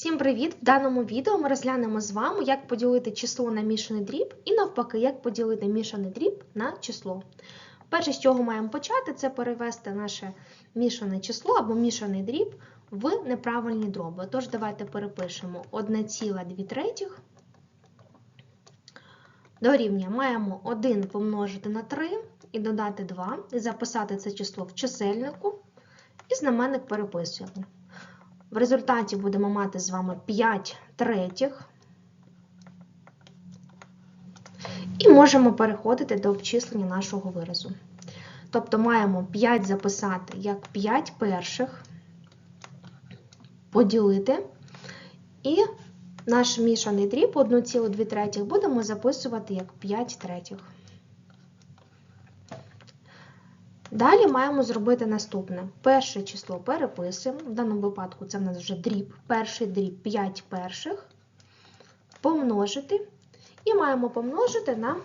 Всім привіт! В даному відео ми розглянемо з вами, як поділити число на мішаний дріб і навпаки, як поділити мішаний дріб на число. Перше, з чого маємо почати, це перевести наше мішане число або мішаний дріб в неправильні дроби. Тож, давайте перепишемо 1,2 третіх. Дорівнює маємо 1 помножити на 3 і додати 2, і записати це число в чисельнику, і знаменник переписуємо. В результаті будемо мати з вами 5 третіх. І можемо переходити до обчислення нашого виразу. Тобто маємо 5 записати як 5 перших, поділити. І наш мішаний дріб 1,2 будемо записувати як 5 третіх. Далі маємо зробити наступне. Перше число переписуємо, в даному випадку це в нас вже дріб, перший дріб 5 перших, помножити, і маємо помножити на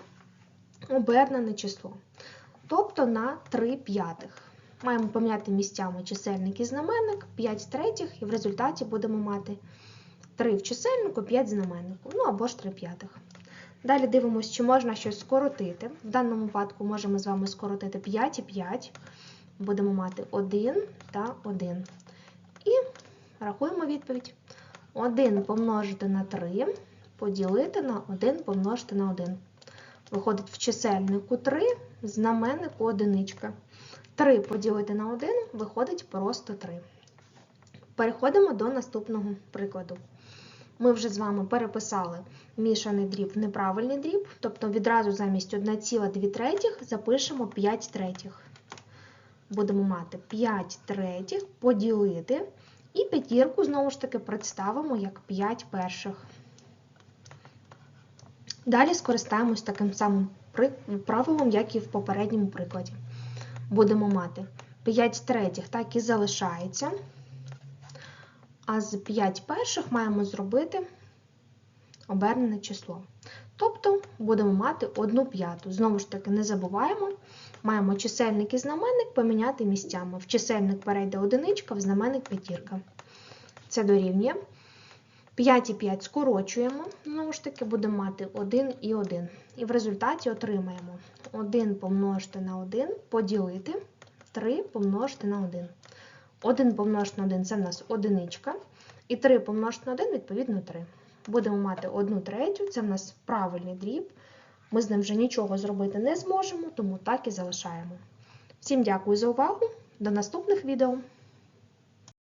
обернене число, тобто на 3 п'ятих. Маємо поміняти місцями чисельник і знаменник, 5 третіх, і в результаті будемо мати 3 в чисельнику, 5 в знаменнику, ну або ж 3 п'ятих. Далі дивимося, чи можна щось скоротити. В даному випадку можемо з вами скоротити 5 і 5. Будемо мати 1 та 1. І рахуємо відповідь. 1 помножити на 3, поділити на 1 помножити на 1. Виходить в чисельнику 3, в знаменнику одиничка. 3 поділити на 1 виходить просто 3. Переходимо до наступного прикладу. Ми вже з вами переписали мішаний дріб в неправильний дріб, тобто відразу замість 1,2 третіх запишемо 5 третіх. Будемо мати 5 третіх поділити, і п'ятірку, знову ж таки, представимо як 5 перших. Далі скористаємось таким самим правилом, як і в попередньому прикладі. Будемо мати 5 третіх, так і залишається. А з 5 перших маємо зробити обернене число. Тобто будемо мати 1 п'яту. Знову ж таки, не забуваємо, маємо чисельник і знаменник поміняти місцями. В чисельник перейде одиничка, в знаменник п'ятірка. Це дорівнює. 5 і 5 скорочуємо, знову ж таки, будемо мати 1 і 1. І в результаті отримаємо 1 помножити на 1, поділити 3 помножити на 1. 1 помножити на 1 це в нас одиничка. І 3 помножити на 1, відповідно, 3. Будемо мати 1 третю, це в нас правильний дріб. Ми з ним вже нічого зробити не зможемо, тому так і залишаємо. Всім дякую за увагу. До наступних відео!